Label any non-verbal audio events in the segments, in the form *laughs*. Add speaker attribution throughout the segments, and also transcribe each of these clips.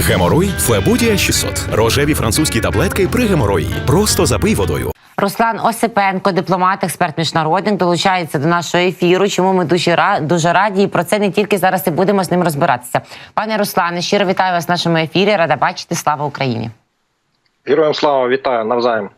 Speaker 1: Геморой Флебудія 600. Рожеві французькі таблетки при геморої. Просто запий водою.
Speaker 2: Руслан Осипенко, дипломат, експерт міжнародник, долучається до нашого ефіру. Чому ми дуже дуже раді? І про це не тільки зараз і будемо з ним розбиратися. Пане Руслане, щиро вітаю вас в нашому ефірі. Рада бачити. Слава Україні.
Speaker 3: Героям слава вітаю навзаєм.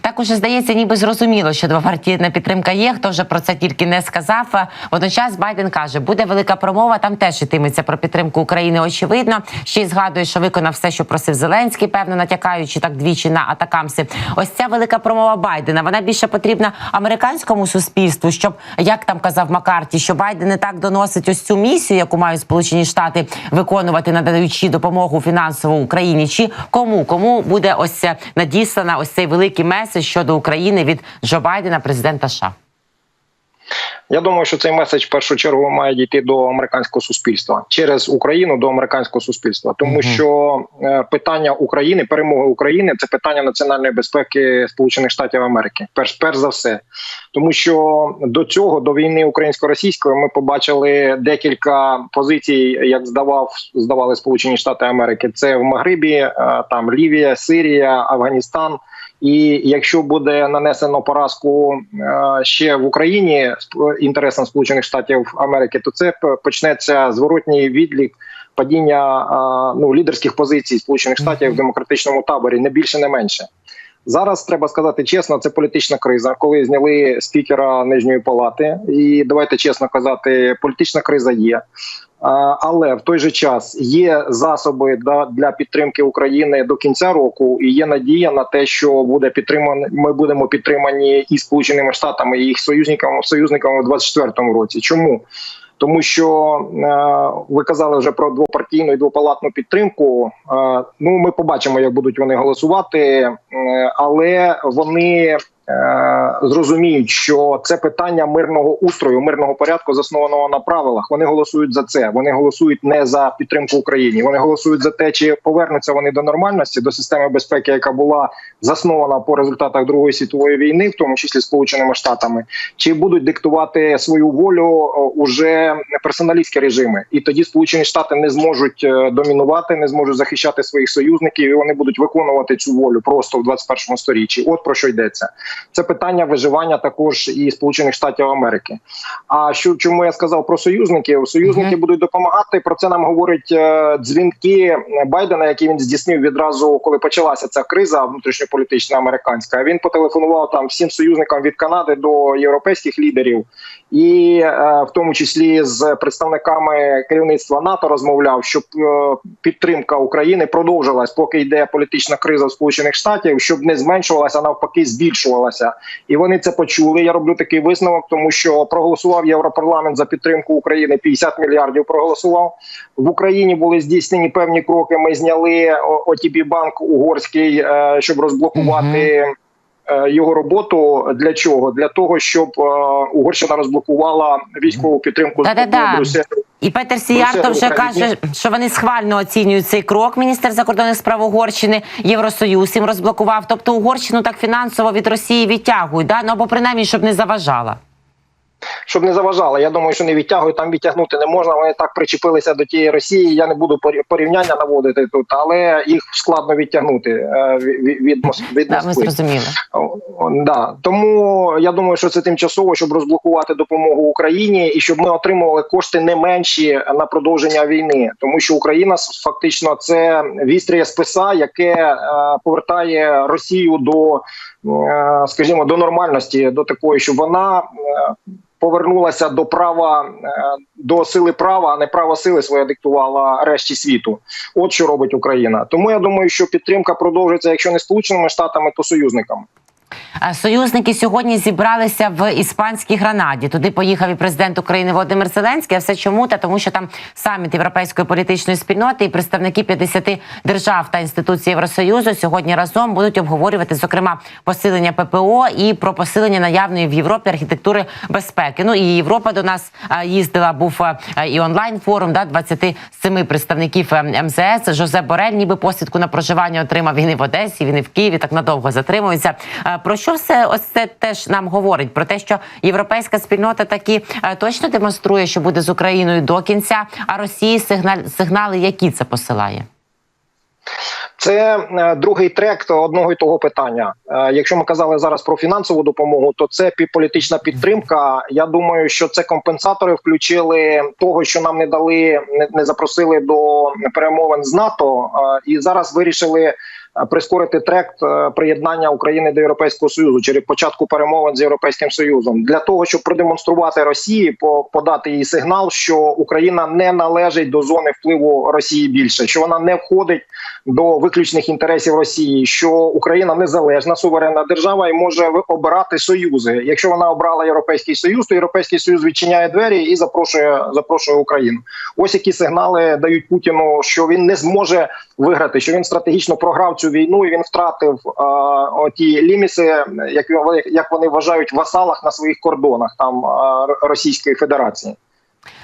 Speaker 2: Так уже здається, ніби зрозуміло, що двопартійна підтримка є. Хто вже про це тільки не сказав. Водночас Байден каже, буде велика промова. Там теж йтиметься про підтримку України. Очевидно, ще й згадує, що виконав все, що просив Зеленський, певно, натякаючи так двічі на атакамси. Ось ця велика промова Байдена. Вона більше потрібна американському суспільству, щоб як там казав Маккарті, що Байден не так доносить ось цю місію, яку мають Сполучені Штати виконувати, надаючи допомогу фінансову Україні. Чи кому кому буде ось надіслана ось цей великий меседж щодо України від Джо Байдена, президента США?
Speaker 3: Я думаю, що цей меседж в першу чергу має дійти до американського суспільства через Україну до американського суспільства, тому що е, питання України, перемоги України це питання національної безпеки Сполучених Штатів Америки. Перш перш за все, тому що до цього до війни українсько-російської ми побачили декілька позицій, як здавав здавали Сполучені Штати Америки. Це в Магрибі, е, там Лівія, Сирія, Афганістан. І якщо буде нанесено поразку е, ще в Україні сп- інтересам Сполучених Штатів Америки, то це почнеться зворотній відлік падіння е, ну лідерських позицій Сполучених Штатів в демократичному таборі, не більше, не менше. Зараз треба сказати чесно, це політична криза, коли зняли спікера нижньої палати, і давайте чесно казати, політична криза є. Але в той же час є засоби для підтримки України до кінця року, і є надія на те, що буде підтримані. Ми будемо підтримані і Сполученими Штатами, і їх союзниками союзниками в 24-му році. Чому? Тому що е, ви казали вже про двопартійну і двопалатну підтримку. Е, ну ми побачимо, як будуть вони голосувати, е, але вони зрозуміють, що це питання мирного устрою, мирного порядку, заснованого на правилах. Вони голосують за це. Вони голосують не за підтримку Україні. Вони голосують за те, чи повернуться вони до нормальності, до системи безпеки, яка була заснована по результатах Другої світової війни, в тому числі Сполученими Штатами, чи будуть диктувати свою волю о, уже персоналістські режими, і тоді Сполучені Штати не зможуть е, домінувати, не зможуть захищати своїх союзників, і вони будуть виконувати цю волю просто в 21 сторіччі. От про що йдеться. Це питання виживання також і Сполучених Штатів Америки. А що чому я сказав про союзників? Союзники
Speaker 2: Мгм.
Speaker 3: будуть допомагати. Про це нам говорять е, дзвінки Байдена, які він здійснив відразу, коли почалася ця криза внутрішньополітична американська. Він потелефонував там всім союзникам від Канади до європейських лідерів, і е, в тому числі з представниками керівництва НАТО розмовляв, щоб е, підтримка України продовжилась, поки йде політична криза в Сполучених Штатів, щоб не зменшувалася, а навпаки, збільшувалася. І вони це почули. Я роблю такий висновок, тому що проголосував Європарламент за підтримку України 50 мільярдів. Проголосував в Україні. Були здійснені певні кроки. Ми зняли ОТБ банк угорський, е, щоб розблокувати. Е, Його роботу для чого? Для того, щоб е, Угорщина розблокувала військову підтримку
Speaker 2: Да-да-да. І Петер Сіярто вже каже, що вони схвально оцінюють цей крок. Міністр закордонних справ Угорщини Євросоюз їм розблокував. Тобто Угорщину так фінансово від Росії відтягують, да? ну або принаймні, щоб не заважала.
Speaker 3: Щоб не заважала. Я думаю, що не відтягують, там відтягнути не можна. Вони так причепилися до тієї Росії. Я не буду порі- порівняння наводити тут, але їх складно відтягнути е, від, від, від
Speaker 2: Да, ми зрозуміли.
Speaker 3: Да. Тому я думаю, що це тимчасово, щоб розблокувати допомогу Україні і щоб ми отримували кошти не менші на продовження війни, тому що Україна фактично це вістря списа, яке е, повертає Росію до, е, скажімо, до нормальності, до такої, щоб вона. Повернулася до права е, до сили права, а не право сили своє диктувала решті світу. От що робить Україна. Тому я думаю, що підтримка продовжиться, якщо не сполученими штатами, то союзниками.
Speaker 2: Е, Союзники сьогодні зібралися в іспанській гранаді. Туди поїхав і президент України Володимир Зеленський. А все чому? Та тому, що там саміт європейської політичної спільноти і представники 50 держав та інституцій Євросоюзу сьогодні разом будуть обговорювати зокрема посилення ППО і про посилення наявної в Європі архітектури безпеки. Ну і Європа до нас е, їздила. Був е, і онлайн форум да 27 представників МЗС. Жозеп Борель, ніби посвідку на проживання отримав. Він і в Одесі, він і в Києві так надовго затримується. Про що все ось це теж нам говорить? Про те, що європейська спільнота таки е, точно демонструє, що буде з Україною до кінця, а Росії сигналь, сигнали, які це посилає.
Speaker 3: Це е, другий трек одного і того питання. Е, Якщо ми казали зараз про фінансову допомогу, то це політична підтримка. Я думаю, що це компенсатори включили того, що нам не дали, не, запросили до перемовин з НАТО, і зараз вирішили. Е, Прискорити трек е, приєднання України до Європейського союзу через початку перемовин з європейським союзом для того, щоб продемонструвати Росії, по- подати їй сигнал, що Україна не належить до зони впливу Росії більше, що вона не входить до виключних інтересів Росії, що Україна незалежна суверенна держава і може обирати союзи. Якщо вона обрала європейський союз, то європейський союз відчиняє двері і запрошує запрошує Україну. Ось які сигнали дають Путіну, що він не зможе виграти, що він стратегічно програв цю війну і він втратив е, оті ліміси, як вони як вони вважають васалах на своїх кордонах там е, Російської Федерації.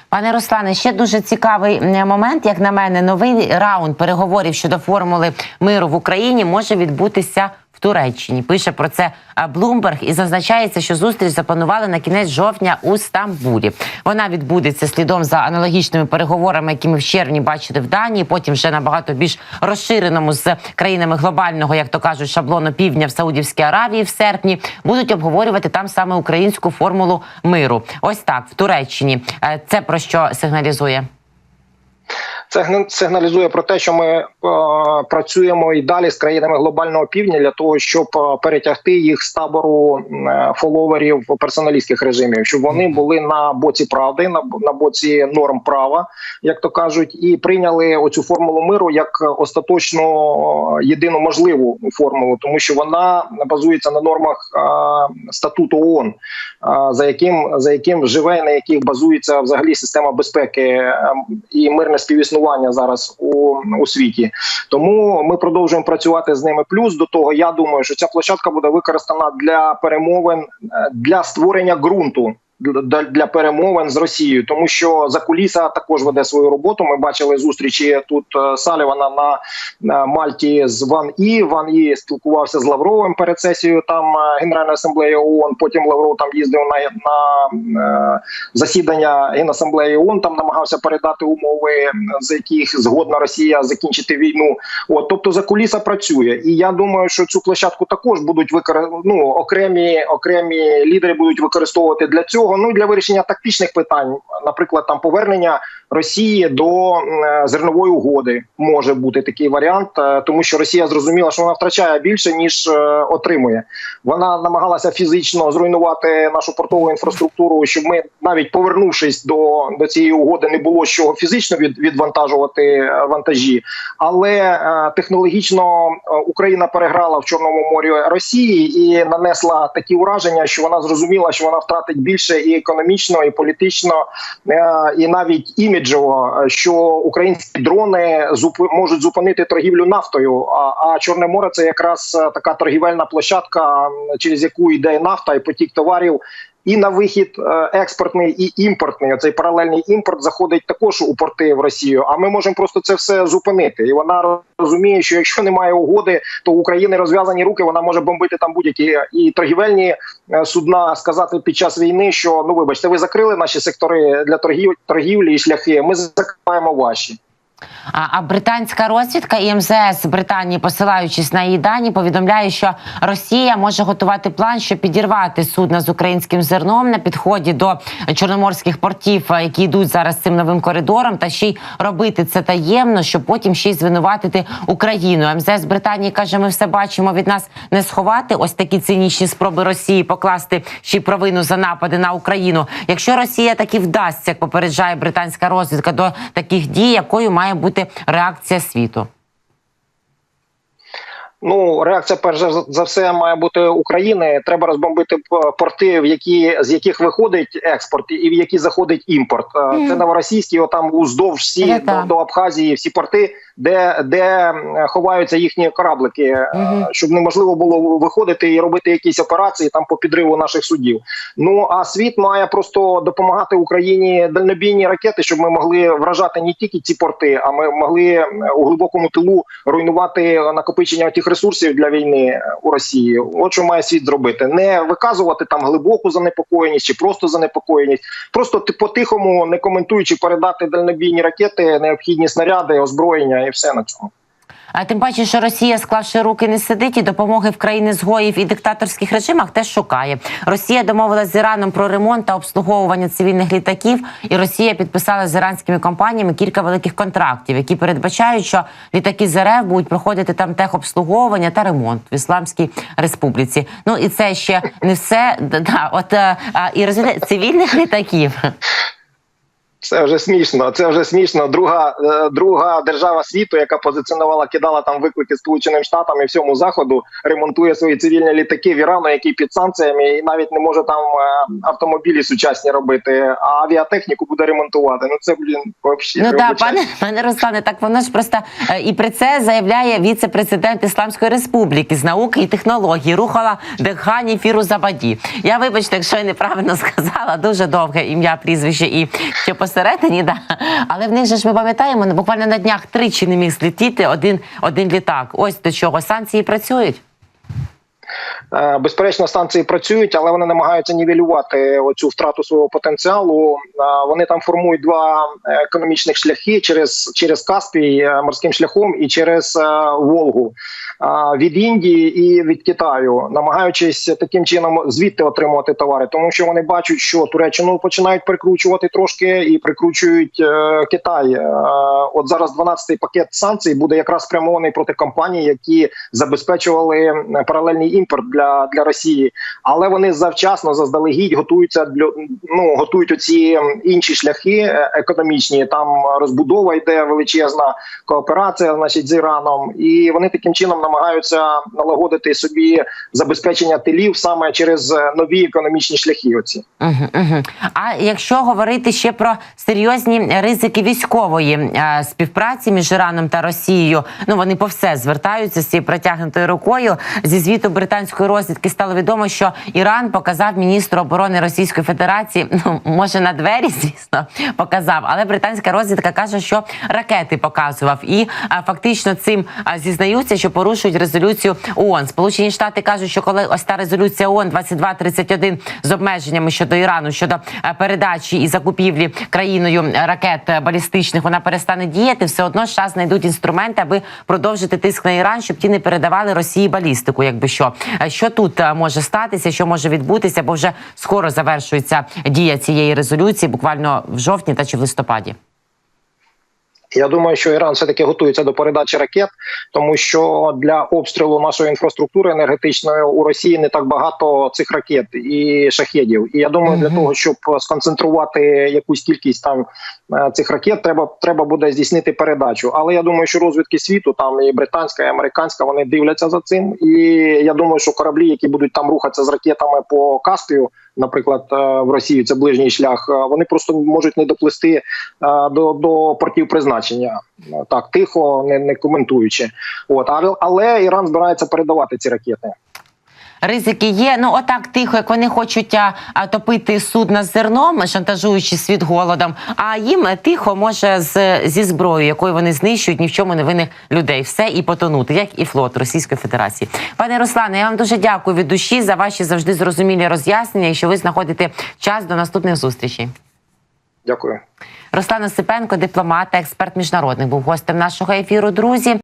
Speaker 2: Пане Руслане, ще дуже цікавий момент, як на мене, новий раунд переговорів щодо формули миру в Україні може відбутися Туреччині. Пише про це Bloomberg і зазначається, що зустріч запланували на кінець жовтня у Стамбулі. Вона відбудеться слідом за аналогічними переговорами, які ми в червні бачили в Данії. Потім вже набагато більш розширеному з країнами глобального, як то кажуть, шаблону півдня в Саудівській Аравії в серпні будуть обговорювати там саме українську формулу миру. Ось так в Туреччині. Е, Це про що сигналізує?
Speaker 3: Це сигналізує про те, що ми е, працюємо і далі з країнами глобального півдня для того, щоб е, перетягти їх з табору е, фоловерів персоналістських режимів, щоб вони були на боці правди, на, на боці норм права, як то кажуть, і прийняли оцю формулу миру як остаточно єдину можливу формулу, тому що вона базується на нормах е, статуту ООН, за яким за яким живе на яких базується взагалі система безпеки і мирне співіснування зараз у, у світі. Тому ми продовжуємо працювати з ними. Плюс до того, я думаю, що ця площадка буде використана для перемовин е, для створення ґрунту. Для, перемовин з Росією, тому що закуліса також веде свою роботу. Ми бачили зустрічі тут е, Салівана на, Мальті з Ван І. Ван І спілкувався з Лавровим перед сесією там е, Генеральної асамблеї ООН. Потім Лавров там їздив на, на е, засідання Генасамблеї ООН, Там намагався передати умови, за яких згодна Росія закінчити війну. От тобто закуліса працює, і я думаю, що цю площадку також будуть викор... ну, окремі окремі лідери будуть використовувати для цього. Ну і для вирішення тактичних питань, наприклад, там повернення Росії до е, зернової угоди може бути такий варіант, е, тому що Росія зрозуміла, що вона втрачає більше ніж е, отримує. Вона намагалася фізично зруйнувати нашу портову інфраструктуру, щоб ми навіть повернувшись до, до цієї угоди, не було чого фізично від, відвантажувати вантажі. Але технологічно Україна переграла в Чорному морі Росії і нанесла такі ураження, що вона зрозуміла, що вона втратить більше і економічно, і політично, е, і навіть іміджово, що українські дрони можуть зупинити торгівлю нафтою. А, а Чорне море це якраз е, така торгівельна площадка, через яку йде нафта і потік товарів. І на вихід е, експортний і імпортний. Оцей паралельний імпорт заходить також у порти в Росію. А ми можемо просто це все зупинити. І вона розуміє, що якщо немає угоди, то України розв'язані руки. Вона може бомбити там будь-які і торгівельні е, судна. Сказати під час війни, що ну вибачте, ви закрили наші сектори для торгів торгівлі і шляхи. Ми закриваємо ваші.
Speaker 2: А, а британська розвідка і МЗС Британії, посилаючись на її дані, повідомляє, що Росія може готувати план, щоб підірвати судна з українським зерном на підході до чорноморських портів, е, які йдуть зараз цим новим коридором, та ще й робити це таємно, щоб потім ще й звинуватити Україну. МЗС Британії каже: ми все бачимо від нас не сховати. Ось такі цинічні спроби Росії покласти ще й провину за напади на Україну. Якщо Росія таки вдасться, як попереджає британська розвідка, до таких дій, якою має бути реакція світу?
Speaker 3: Ну, реакція перш за- все має бути України. Треба розбомбити порти, в які з яких виходить експорт, і в які заходить імпорт.
Speaker 2: Mm.
Speaker 3: Це новоросійські, отам уздовж всі
Speaker 2: Та-та.
Speaker 3: до, до Абхазії, всі порти, де, де ховаються їхні кораблики,
Speaker 2: Мгм.
Speaker 3: щоб неможливо було виходити і робити якісь операції там по підриву наших судів. Ну а світ має просто допомагати Україні дальнобійні ракети, щоб ми могли вражати не тільки ці порти, а ми могли е, у глибокому тилу руйнувати накопичення тих ресурсів для війни е, у Росії. От що має світ зробити, не виказувати там глибоку занепокоєність чи просто занепокоєність, просто ти по-тихому, не коментуючи, передати дальнобійні ракети, необхідні снаряди, озброєння і все на цьому.
Speaker 2: А тим паче, що Росія, склавши руки, не сидить і допомоги в країни згоїв і диктаторських режимах теж шукає. Росія домовилася з Іраном про ремонт та обслуговування цивільних літаків, і Росія підписала з іранськими компаніями кілька великих контрактів, які передбачають, що літаки з РФ будуть проходити там техобслуговування та ремонт в Ісламській Республіці. Ну і це ще не все. *laughs* Да, от е, а, і розумієте, цивільних літаків.
Speaker 3: Це вже смішно. Це вже смішно. Друга е, друга держава світу, яка позиціонувала, кидала там виклики Сполученим Штатам і всьому заходу, ремонтує свої цивільні літаки в Ірану, який під санкціями і навіть не може там е, автомобілі сучасні робити, а авіатехніку буде ремонтувати. Ну це блін взагалі.
Speaker 2: Ну так, пане пане Руслане, так воно ж просто е, і при це заявляє віце-президент Ісламської Республіки з науки і технології Рухала Дехані Фірузабаді. Я вибачте, якщо я неправильно *laughs* сказала, дуже довге ім'я, прізвище і що посередині, да. але в них же ж ми пам'ятаємо, буквально на днях тричі не міг злетіти один, один літак. Ось до чого санкції працюють.
Speaker 3: Е, Безперечно, станції працюють, але вони намагаються нівелювати оцю втрату свого потенціалу. Е, Вони там формують два е, економічних шляхи через, через Каспій морським шляхом і через Волгу від Індії і від Китаю, намагаючись таким чином звідти отримувати товари, тому що вони бачать, що Туреччину починають прикручувати трошки і прикручують е, Китай. Е, От зараз 12-й пакет санкцій буде якраз спрямований проти компаній, які забезпечували е, паралельний імпорт для, для Росії, але вони завчасно заздалегідь готуються для ну готують оці інші шляхи економічні. Там розбудова йде величезна кооперація, значить, з Іраном, і вони таким чином намагаються налагодити собі забезпечення тилів саме через е, нові економічні шляхи. Оці.
Speaker 2: Угу, угу. А якщо говорити ще про серйозні ризики військової е, співпраці між Іраном та Росією, ну вони по все звертаються з цією протягнутою рукою. Зі звіту британської розвідки стало відомо, що Іран показав міністру оборони Російської Федерації. *laughs* Ну може на двері, звісно, показав, але британська розвідка каже, що ракети показував, і е, фактично цим е, зізнаються, що порушують резолюцію ООН. Сполучені Штати кажуть, що коли ось та резолюція ООН 2231 з обмеженнями щодо Ірану щодо е, передачі і закупівлі країною ракет е, балістичних, вона перестане діяти. Все одно США знайдуть інструменти, аби продовжити тиск на Іран, щоб ті не передавали Росії балістику. Якби що, Е, що тут е, може статися, що може відбутися, бо вже скоро завершується дія цієї резолюції, буквально в жовтні та чи в листопаді.
Speaker 3: Я думаю, що Іран все таки готується до передачі ракет, тому що для обстрілу нашої інфраструктури енергетичної у Росії не так багато цих ракет і шахедів. І я думаю, для того, щоб сконцентрувати якусь кількість там е, цих ракет, треба треба буде здійснити передачу. Але я думаю, що розвідки світу, там і британська, і американська, вони дивляться за цим. І я думаю, що кораблі, які будуть там рухатися з ракетами по Каспію, наприклад, е, в Росію, це ближній шлях. е, Вони просто можуть не доплисти е, до, до портів призначення. Е, Так, тихо, не, не коментуючи. От але, Іран збирається передавати ці ракети.
Speaker 2: Ризики є. Ну отак тихо, як вони хочуть а, топити судна з зерном, шантажуючи світ голодом. А їм е, тихо може з зі зброєю, якою вони знищують ні в чому невинних людей, все і потонути, як і флот Російської Федерації. Пане Руслане, я вам дуже дякую від душі за ваші завжди зрозумілі роз'яснення і що ви знаходите час до наступних зустрічей.
Speaker 3: Дякую.
Speaker 2: Руслан Осипенко, дипломат, експерт міжнародний, був гостем нашого ефіру. Друзі.